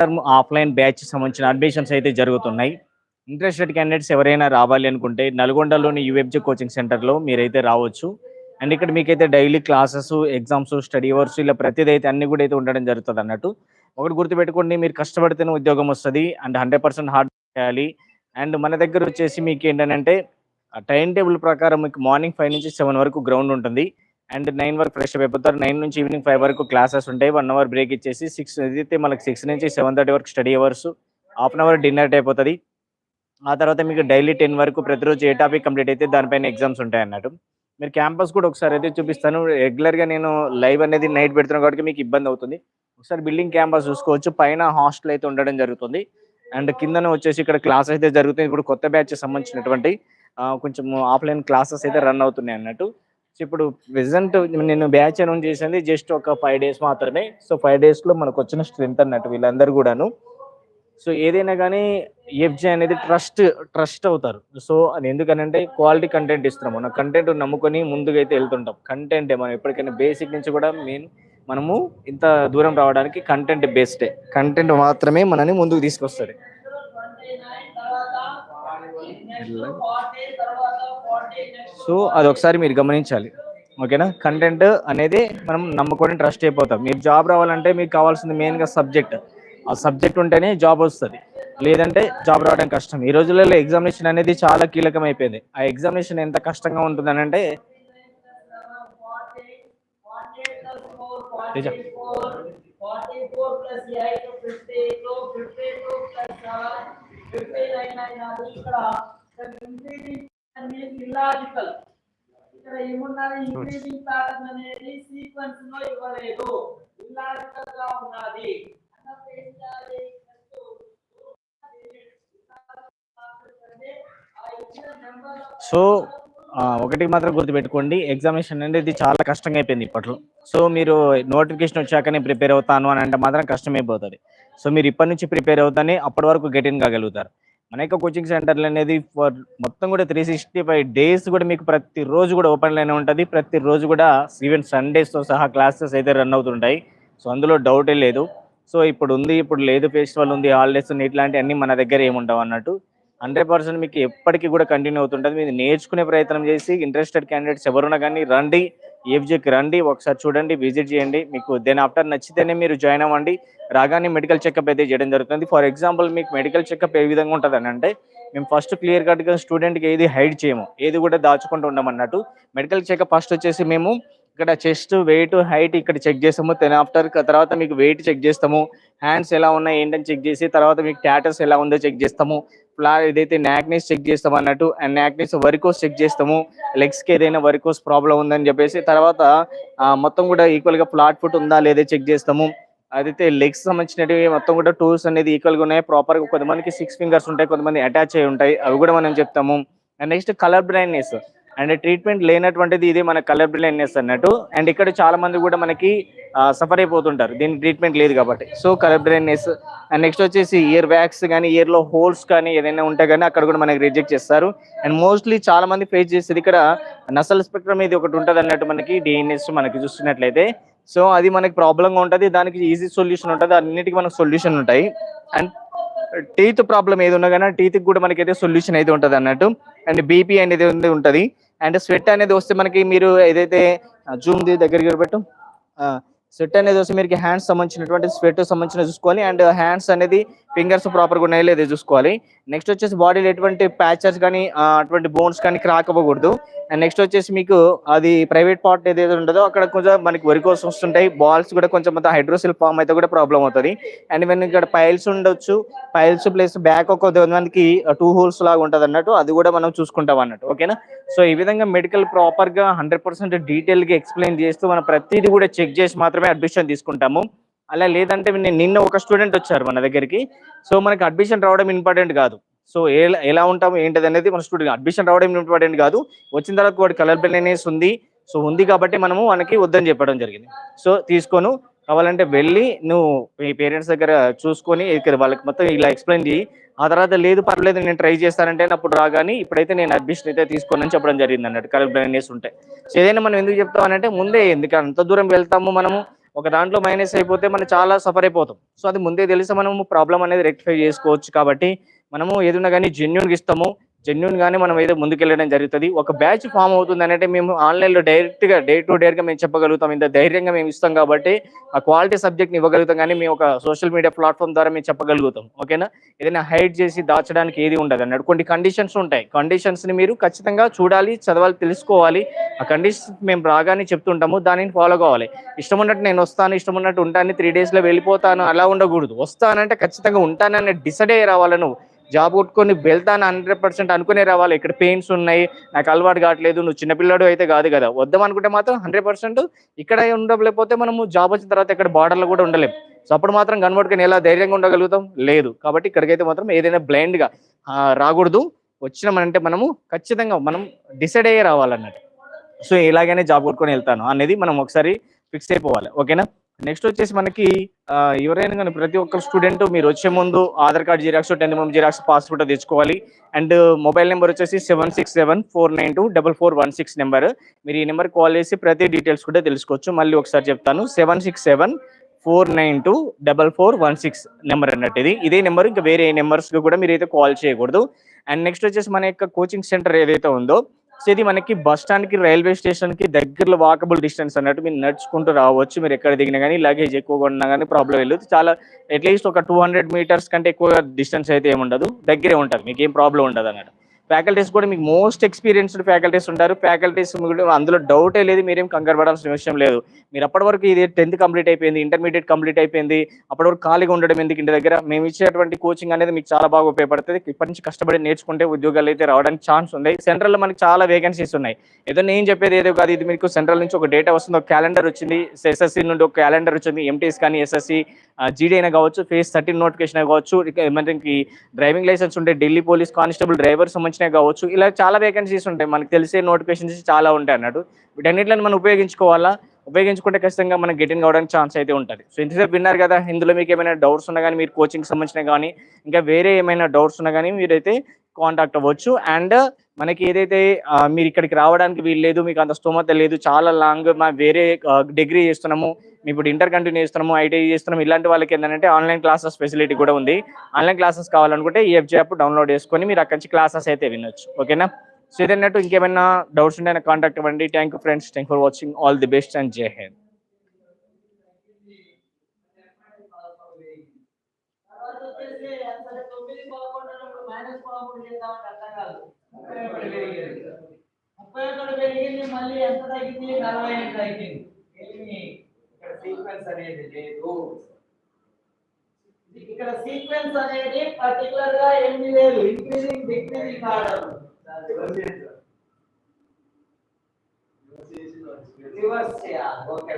Term offline batch సంబంధించిన admissions అయితే జరుగుతున్నాయి. ఇంట్రెస్టెడ్ క్యాండిడేట్స్ ఎవరైనా రావాలి అనుకుంటే నల్గొండలోని యూఎఫ్జి కోచింగ్ సెంటర్లో మీరైతే రావచ్చు. అండ్ ఇక్కడ మీకైతే daily classes exams study hours ఇలా ప్రతిదీ అయితే అన్ని కూడా అయితే ఉండడం జరుగుతుంది అన్నట్టు. ఒకటి గుర్తుపెట్టుకోండి మీరు కష్టపడితేనే ఉద్యోగం వస్తుంది. అండ్ హండ్రెడ్ పర్సెంట్ హార్డ్ చేయాలి. అండ్ మన దగ్గర వచ్చేసి మీకు ఏంటంటే టైం టేబుల్ ప్రకారం మీకు మార్నింగ్ ఫైవ్ నుంచి సెవెన్ వరకు గ్రౌండ్ ఉంటుంది. అండ్ నైన్ వరకు ఫ్రెష్ అప్ అయిపోతారు. నైన్ నుంచి ఈవినింగ్ ఫైవ్ వరకు క్లాసెస్ ఉంటాయి. వన్ అవర్ బ్రేక్ ఇచ్చేసి సిక్స్ అయితే మనకి సిక్స్ నుంచి సెవెన్ థర్టీ వరకు study hours. Half an hour dinner అయిపోతుంది ఆ తర్వాత మీకు డైలీ టెన్ వరకు ప్రతిరోజు ఏ టాపిక్ కంప్లీట్ అయితే దానిపైన ఎగ్జామ్స్ ఉంటాయి అన్నట్టు. మీరు క్యాంపస్ కూడా ఒకసారి అయితే చూపిస్తాను. రెగ్యులర్గా నేను లైవ్ అనేది నైట్ పెడుతున్నాను కాబట్టి మీకు ఇబ్బంది అవుతుంది. ఒకసారి బిల్డింగ్ క్యాంపస్ చూసుకోవచ్చు. పైన హాస్టల్ అయితే ఉండడం జరుగుతుంది. అండ్ కిందన వచ్చేసి ఇక్కడ క్లాస్ అయితే జరుగుతుంది ఇప్పుడు కొత్త బ్యాచ్ సంబంధించినటువంటి కొంచెం ఆఫ్లైన్ క్లాసెస్ అయితే రన్ అవుతున్నాయి అన్నట్టు. సో ఇప్పుడు ప్రెసెంట్ నేను బ్యాచ్ అనౌన్స్ చేసింది జస్ట్ ఒక ఫైవ్ డేస్ మాత్రమే. సో ఫైవ్ డేస్లో మనకు వచ్చిన స్ట్రెంత్ అన్నట్టు వీళ్ళందరూ కూడాను. సో ఏదైనా కానీ ఎఫ్జే అనేది ట్రస్ట్ ట్రస్ట్ అవుతారు. సో అది ఎందుకనంటే క్వాలిటీ కంటెంట్ ఇస్తున్నాం మన కంటెంట్ నమ్ముకొని ముందుగా అయితే వెళ్తుంటాం కంటెంటే మనం ఎప్పటికైనా బేసిక్ నుంచి కూడా మెయిన్ మనము ఇంత దూరం రావడానికి కంటెంట్ బేస్డే కంటెంట్ మాత్రమే మనని ముందుకు తీసుకొస్తుంది. సో అది ఒకసారి మీరు గమనించాలి. ఓకేనా? కంటెంట్ అనేది మనం నమ్ముకొని ట్రస్ట్ అయిపోతాం మీరు జాబ్ రావాలంటే మీకు కావాల్సింది మెయిన్గా సబ్జెక్ట్ ఆ సబ్జెక్ట్ ఉంటేనే జాబ్ వస్తుంది. లేదంటే జాబ్ రావడం కష్టం. ఈ రోజులలో ఎగ్జామినేషన్ అనేది చాలా కీలకం అయిపోయింది ఆ ఎగ్జామినేషన్ ఎంత కష్టంగా ఉంటుందని అంటే తేజ. ఇల్లాజికల్ ఇక్కడ ఏమున్నది ఇంక్రీజింగ్ ప్యాటర్న్ అనేది సీక్వెన్స్లో ఇవ్వలేదు. ఇల్లాజికల్గా ఉన్నది. అన్నప్పుడు ఏం చేయాలి. సో ఒకటి మాత్రం గుర్తుపెట్టుకోండి. ఎగ్జామినేషన్ అనేది చాలా కష్టంగా అయిపోయింది ఇప్పట్లో. సో మీరు నోటిఫికేషన్ వచ్చాకనే ప్రిపేర్ అవుతాను అని అంటే మాత్రం కష్టమైపోతుంది. సో మీరు ఇప్పటి నుంచి ప్రిపేర్ అవుతానే అప్పటి వరకు గెట్ ఇన్ కాగలుగుతారు. మన యొక్క కోచింగ్ సెంటర్లు అనేది ఫర్ మొత్తం కూడా త్రీ సిక్స్టీ ఫైవ్ డేస్ కూడా మీకు ప్రతిరోజు కూడా ఓపెన్లోనే ఉంటుంది. ప్రతిరోజు కూడా ఈవెన్ సండేస్తో సహా క్లాసెస్ అయితే రన్ అవుతుంటాయి. సో అందులో డౌటే లేదు. సో ఇప్పుడు ఉంది ఇప్పుడు లేదు ఫెస్టివల్ ఉంది హాలిడేస్ ఉంది మన దగ్గర ఏముండవు అన్నట్టు. హండ్రెడ్ పర్సెంట్ మీకు ఎప్పటికీ కూడా కంటిన్యూ అవుతుంటుంది. మీరు నేర్చుకునే ప్రయత్నం చేసి ఇంట్రెస్టెడ్ క్యాండిడేట్స్ ఎవరున్నా కానీ రండి ఏఫ్జేకి రండి ఒకసారి చూడండి విజిట్ చేయండి. మీకు దెన్ ఆఫ్టర్ నచ్చితేనే మీరు జాయిన్ అవ్వండి. రాగానే మెడికల్ చెకప్ అయితే చేయడం జరుగుతుంది. ఫర్ ఎగ్జాంపుల్ మీకు మెడికల్ చెకప్ ఏ విధంగా ఉంటుంది అంటే మేము ఫస్ట్ క్లియర్ కట్గా స్టూడెంట్కి ఏది హైడ్ చేయము. ఏది కూడా దాచుకుంటూ ఉండమన్నట్టు. మెడికల్ చెకప్ ఫస్ట్ వచ్చేసి మేము ఇక్కడ చెస్ట్ వెయిట్ హైట్ ఇక్కడ చెక్ చేస్తాము. దెన్ ఆఫ్టర్ తర్వాత మీకు వెయిట్ చెక్ చేస్తాము. హ్యాండ్స్ ఎలా ఉన్నాయి ఏంటని చెక్ చేసి తర్వాత మీకు టాటస్ ఎలా ఉందో చెక్ చేస్తాము. ఫ్లా ఏదైతే నాక్నెస్ చెక్ చేస్తాం అన్నట్టు అండ్ నాక్నెస్ వరికోస్ చెక్ చేస్తాము. లెగ్స్కి ఏదైనా వరికోస్ ప్రాబ్లం ఉందని చెప్పేసి తర్వాత మొత్తం కూడా ఈక్వల్గా ఫ్లాట్ ఫుట్ ఉందా లేదా చెక్ చేస్తాము. అదైతే లెగ్స్ సంబంధించినవి మొత్తం కూడా టూల్స్ అనేది ఈక్వల్గా ఉన్నాయి. ప్రాపర్గా కొంతమందికి సిక్స్ ఫింగర్స్ ఉంటాయి కొంతమంది అటాచ్ అయి ఉంటాయి. అవి కూడా మనం చెప్తాము. And next colour blindness and treatment లేనటువంటిది ఇది మన కలర్ బ్లైండ్నెస్ అన్నట్టు. అండ్ ఇక్కడ చాలా మంది కూడా మనకి సఫర్ అయిపోతుంటారు. దీనికి ట్రీట్మెంట్ లేదు కాబట్టి. So colour blindness and next వచ్చేసి ఇయర్ వ్యాక్స్ కానీ ఇయర్లో హోల్స్ కానీ ఏదైనా ఉంటే కానీ అక్కడ కూడా మనకి రిజెక్ట్ చేస్తారు. అండ్ మోస్ట్లీ చాలా మంది ఫేస్ చేసేది ఇక్కడ నసల్ స్పెక్ట్రమ్ ఇది ఒకటి ఉంటుంది అన్నట్టు మనకి డిఎన్ఎస్ మనకి చూస్తున్నట్లయితే. సో అది మనకి ప్రాబ్లం గా ఉంటుంది. దానికి ఈజీ సొల్యూషన్ ఉంటుంది. అన్నిటికీ మనకు సొల్యూషన్ ఉంటాయి. అండ్ టీత్ ప్రాబ్లం ఏది ఉన్నా కానీ టీత్ కూడా మనకి అయితే సొల్యూషన్ అయితే ఉంటుంది అన్నట్టు. అండ్ బీపీ అనేది ఉంది ఉంటుంది. అండ్ స్వెట్ అనేది వస్తే మనకి మీరు ఏదైతే జూమ్ ది దగ్గరికి పెట్టు. స్వెట్ అనేది వస్తే మీకు హ్యాండ్స్ సంబంధించినటువంటి స్వెట్ సంబంధించిన చూసుకోవాలి. అండ్ హ్యాండ్స్ అనేది ఫింగర్స్ ప్రాపర్గా ఉన్నాయో లేదా చూసుకోవాలి. నెక్స్ట్ వచ్చేసి బాడీలో ఎటువంటి ప్యాచెస్ కానీ అటువంటి బోన్స్ కానీ క్రాక్ అవ్వకూడదు. అండ్ నెక్స్ట్ వచ్చేసి మీకు అది ప్రైవేట్ పార్ట్ ఏదైతే ఉంటుందో అక్కడ కొంచెం మనకి వరికోస్ వస్తుంటాయి. బాల్స్ కూడా కొంచెం మొత్తం హైడ్రోసిల్ ఫామ్ అయితే కూడా ప్రాబ్లం అవుతుంది. అండ్ ఇవన్నీ ఇక్కడ పైల్స్ ఉండొచ్చు. పైల్స్ ప్లస్ బ్యాక్ ఒక మనకి టూ హోల్స్ లాగా ఉంటుంది అన్నట్టు అది కూడా మనం చూసుకుంటాం అన్నట్టు. ఓకేనా సో ఈ విధంగా మెడికల్ ప్రాపర్గా హండ్రెడ్ పర్సెంట్ డీటెయిల్గా ఎక్స్ప్లెయిన్ చేస్తూ మనం ప్రతిదీ కూడా చెక్ చేసి మాత్రమే అడ్మిషన్ తీసుకుంటాము. అలా లేదంటే నేను నిన్న ఒక స్టూడెంట్ వచ్చారు మన దగ్గరికి. సో మనకి అడ్మిషన్ రావడం ఇంపార్టెంట్ కాదు. సో ఎలా ఎలా ఉంటాము ఏంటది అనేది మన స్టూడెంట్ అడ్మిషన్ రావడం ఇంపార్టెంట్ కాదు. వచ్చిన తర్వాత వాడు కలర్ బ్లైండ్నెస్ ఉంది. సో ఉంది కాబట్టి మనము మనకి వద్దని చెప్పడం జరిగింది. సో తీసుకోను. కావాలంటే వెళ్ళి నువ్వు మీ పేరెంట్స్ దగ్గర చూసుకొని ఇక్కడ వాళ్ళకి మొత్తం ఇలా ఎక్స్ప్లెయిన్ చేయి. ఆ తర్వాత లేదు పర్లేదు నేను ట్రై చేస్తానంటే అప్పుడు రాగాని ఇప్పుడైతే నేను అడ్మిషన్ అయితే తీసుకోనని చెప్పడం జరిగింది అన్నట్టు. కలర్ బ్లైండ్నెస్ ఉంటే. సో ఏదైనా మనం ఎందుకు చెప్తామనంటే ముందే ఎందుకు అంత దూరం వెళ్తాము మనము ఒక దాంట్లో మైనస్ అయిపోతే మనం చాలా సఫర్ అయిపోతాం. సో అది ముందే తెలిసి మనము ప్రాబ్లం అనేది రెక్టిఫై చేసుకోవచ్చు కాబట్టి మనము ఏదైనా కానీ జెన్యున్గా ఇస్తాము. జెన్యున్ గానే మనం ఏదో ముందుకెళ్ళడం జరుగుతుంది. ఒక బ్యాచ్ ఫామ్ అవుతుంది అంటే మేము ఆన్లైన్లో డైరెక్ట్గా డే టు డేర్గా మేము చెప్పగలుగుతాం. ఇంత ధైర్యంగా మేము ఇస్తాం కాబట్టి ఆ క్వాలిటీ సబ్జెక్ట్ ఇవ్వగలుగుతాం కానీ మేము ఒక సోషల్ మీడియా ప్లాట్ఫామ్ ద్వారా మేము చెప్పగలుగుతాం. ఓకేనా? ఏదైనా హైడ్ చేసి దాచడానికి ఏది ఉండదు అన్నట్టు. కొన్ని కండిషన్స్ ఉంటాయి. కండిషన్స్ని మీరు ఖచ్చితంగా చూడాలి చదవాలి తెలుసుకోవాలి. ఆ కండిషన్స్ మేము రాగానే చెప్తుంటాము. దానిని ఫాలో కావాలి. ఇష్టం ఉన్నట్టు నేను వస్తాను ఇష్టం ఉన్నట్టు ఉంటాను త్రీ డేస్లో వెళ్ళిపోతాను అలా ఉండకూడదు. వస్తానంటే ఖచ్చితంగా ఉంటానని డిసైడ్ అయ్యి రావాలి నువ్వు? జాబ్ కొట్టుకొని వెళ్తాను హండ్రెడ్ పర్సెంట్ అనుకునే రావాలి ఇక్కడ పెయిన్స్ ఉన్నాయి నాకు అలవాటు కావట్లేదు నువ్వు చిన్నపిల్లడు అయితే కాదు కదా. వద్దాం అనుకుంటే మాత్రం హండ్రెడ్ పర్సెంట్ ఇక్కడ ఉండలేకపోతే మనము జాబ్ వచ్చిన తర్వాత ఇక్కడ బార్డర్లో కూడా ఉండలేం. సో అప్పుడు మాత్రం కనబడుకొని ఎలా ధైర్యంగా ఉండగలుగుతాం? లేదు. కాబట్టి ఇక్కడికైతే మాత్రం ఏదైనా బ్లైండ్గా రాకూడదు. వచ్చినామంటే మనము ఖచ్చితంగా మనం డిసైడ్ అయ్యే రావాలన్నట్టు. సో ఇలాగనే జాబ్ కొట్టుకొని వెళ్తాను. అనేది మనం ఒకసారి ఫిక్స్ అయిపోవాలి. ఓకేనా? నెక్స్ట్ వచ్చేసి మనకి ఎవరైనా కానీ ప్రతి ఒక్క స్టూడెంట్ మీరు వచ్చే ముందు Aadhaar card xerox tenth month xerox passport తెచ్చుకోవాలి. అండ్ మొబైల్ నెంబర్ వచ్చేసి seven six seven four nine two double four one six number. మీరు ఈ నెంబర్ కాల్ చేసి ప్రతి డీటెయిల్స్ కూడా తెలుసుకోవచ్చు. మళ్ళీ ఒకసారి చెప్తాను seven six seven four nine two double four one six number అన్నట్టు ఇది. ఇదే నెంబర్ ఇంకా వేరే నెంబర్స్ కూడా మీరు అయితే కాల్ చేయకూడదు. అండ్ నెక్స్ట్ వచ్చేసి మన యొక్క కోచింగ్ సెంటర్ ఏదైతే ఉందో సో ఇది మనకి బస్ స్టాండ్కి రైల్వే స్టేషన్కి దగ్గరలో వాకబుల్ డిస్టెన్స్ అన్నట్టు మీరు నడుచుకుంటూ రావచ్చు. మీరు ఎక్కడ దిగినా కానీ లగేజ్ ఎక్కువగా ఉన్నా కానీ ప్రాబ్లం వెళ్ళదు చాలా అట్లీస్ట్ ఒక టూ హండ్రెడ్ మీటర్స్ కంటే ఎక్కువ డిస్టెన్స్ అయితే ఏమి ఉండదు. దగ్గరే ఉంటుంది మీకు ఏం ప్రాబ్లం ఉండదు అన్నట్టు. ఫ్యాకల్టీస్ కూడా మీకు మోస్ట్ ఎక్స్పీరియన్స్డ్ ఫ్యాకల్టీస్ ఉంటారు. ఫ్యాకల్టీస్ అందులో డౌటే లేదు మీరేం కంగారు పడాల్సిన విషయం లేదు. మీరు అప్పటి వరకు ఇది టెన్త్ కంప్లీట్ అయిపోయింది ఇంటర్మీడియట్ కంప్లీట్ అయిపోయింది అప్పటి వరకు ఖాళీగా ఉండడం ఎందుకు ఇంటి దగ్గర? మేము ఇచ్చేటువంటి కోచింగ్ అనేది మీకు చాలా బాగా ఉపయోగపడుతుంది. ఇప్పటి నుంచి కష్టపడి నేర్చుకుంటే ఉద్యోగాలు అయితే రావడానికి ఛాన్స్ ఉంది. సెంట్రల్లో మనకి చాలా వేకెన్సీస్ ఉన్నాయి. ఏదో నేను చెప్పేది ఏదో కాదు. ఇది మీకు సెంట్రల్ నుంచి ఒక డేటా వస్తుంది ఒక క్యాలెండర్ వచ్చింది. ఎస్ఎస్సి నుండి ఒక క్యాలెండర్ వచ్చింది. ఎంటీఎస్ కానీ ఎస్ఎస్సి జీడీ అయినా కావచ్చు ఫేస్ థర్టీన్ నోటిఫికేషన్ కావచ్చు. మనకి డ్రైవింగ్ లైసెన్స్ ఉంటే ఢిల్లీ పోలీస్ కానిస్టేబుల్ డ్రైవర్ సంబంధించినవి కావచ్చు. ఇలా చాలా వేకెన్సీస్ ఉంటాయి. మనకు తెలిసే నోటిఫికేషన్స్ చాలా ఉంటాయి అన్నట్టు వీటన్నిటిని మనం ఉపయోగించుకోవాలా? ఉపయోగించుకుంటే ఖచ్చితంగా మనం గెటిన్ కావడానికి ఛాన్స్ అయితే ఉంటుంది. సో ఇంతసేపు విన్నారు కదా ఇందులో మీకు ఏమైనా డౌట్స్ ఉన్నా కానీ మీరు కోచింగ్ సంబంధించిన కానీ ఇంకా వేరే ఏమైనా డౌట్స్ ఉన్నా కానీ మీరైతే కాంటాక్ట్ అవ్వచ్చు. అండ్ మనకి ఏదైతే మీరు ఇక్కడికి రావడానికి వీలు లేదు మీకు అంత స్తోమత లేదు చాలా లాంగ్ మా వేరే డిగ్రీ చేస్తున్నాము మేము ఇప్పుడు ఇంటర్ కంటిన్యూ చేస్తున్నాము ఐటీఐ చేస్తున్నాము ఇలాంటి వాళ్ళకి ఏంటంటే ఆన్లైన్ క్లాసెస్ ఫెసిలిటీ కూడా ఉంది. ఆన్లైన్ క్లాసెస్ కావాలనుకుంటే ఈఎఫ్జే యాప్ డౌన్లోడ్ చేసుకొని మీరు అక్కడి నుంచి క్లాసెస్ అయితే వినొచ్చు. ఓకేనా సో ఇదన్నట్టు ఇంకేమైనా డౌట్స్ ఉంటే కాంటాక్ట్ అవ్వండి. Thank you friends thank for watching all the best and Jai Hind తర్వాత వచ్చేసి అసలు తొమ్మిది పదకొండు అన్నప్పుడు మైనస్ పదకొండు చేద్దామంటే అర్థం కాదు ముప్పై ఒకటి పెరిగింది మళ్ళీ ఎంత తగ్గింది? నలభై ఐదు తగ్గింది. ఇక్కడ సీక్వెన్స్ అనేది లేదు. ఇక్కడ సీక్వెన్స్ అనేది పర్టికులర్గా ఏమి లేదు. ఇంక్రీజింగ్ డిక్రీజింగ్ ఆర్డర్ రివర్స్ చేయాలి. ఓకే.